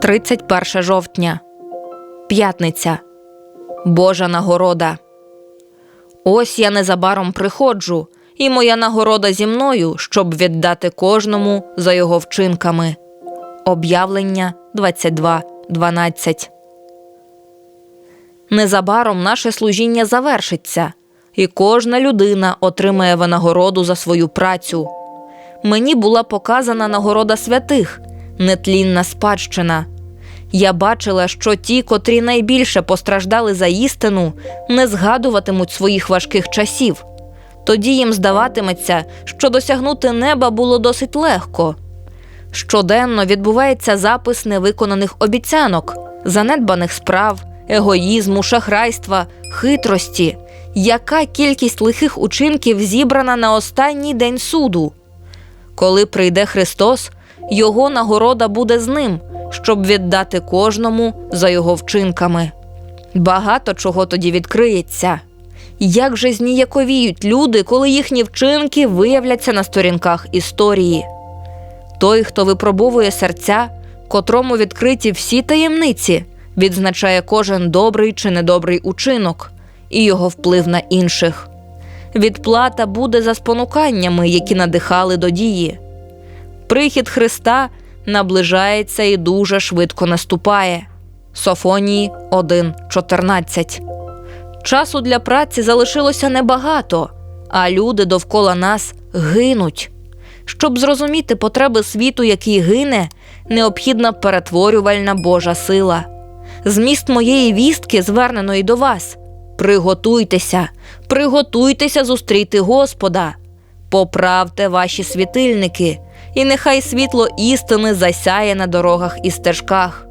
31 жовтня. П'ятниця. Божа нагорода. Ось я незабаром приходжу, і моя нагорода зі мною, щоб віддати кожному за його вчинками. Об'явлення 22.12. Незабаром наше служіння завершиться, і кожна людина отримає винагороду за свою працю. Мені була показана нагорода святих, нетлінна спадщина. Я бачила, що ті, котрі найбільше постраждали за істину, не згадуватимуть своїх важких часів. Тоді їм здаватиметься, що досягнути неба було досить легко. Щоденно відбувається запис невиконаних обіцянок, занедбаних справ, егоїзму, шахрайства, хитрості. Яка кількість лихих учинків зібрана на останній день суду? Коли прийде Христос, його нагорода буде з ним, щоб віддати кожному за його вчинками. Багато чого тоді відкриється. Як же зніяковіють люди, коли їхні вчинки виявляться на сторінках історії? Той, хто випробовує серця, котрому відкриті всі таємниці, відзначає кожен добрий чи недобрий учинок і його вплив на інших. Відплата буде за спонуканнями, які надихали до дії. Прихід Христа наближається і дуже швидко наступає. Софонії 1.14 Часу для праці залишилося небагато, а люди довкола нас гинуть. Щоб зрозуміти потреби світу, який гине, необхідна перетворювальна Божа сила. Зміст моєї вістки, зверненої до вас. Приготуйтеся, приготуйтеся зустріти Господа, поправте ваші світильники, і нехай світло істини засяє на дорогах і стежках.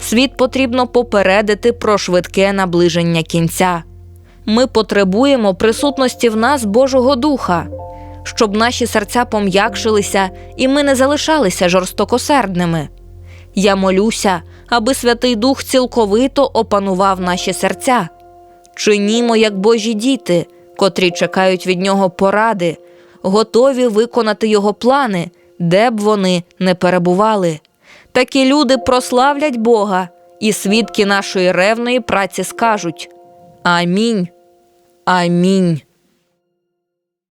Світ потрібно попередити про швидке наближення кінця. Ми потребуємо присутності в нас Божого Духа, щоб наші серця пом'якшилися і ми не залишалися жорстокосердними. Я молюся, аби Святий Дух цілковито опанував наші серця. Чинімо, як Божі діти, котрі чекають від нього поради, готові виконати його плани, де б вони не перебували. Такі люди прославлять Бога, і свідки нашої ревної праці скажуть Амінь. Амінь.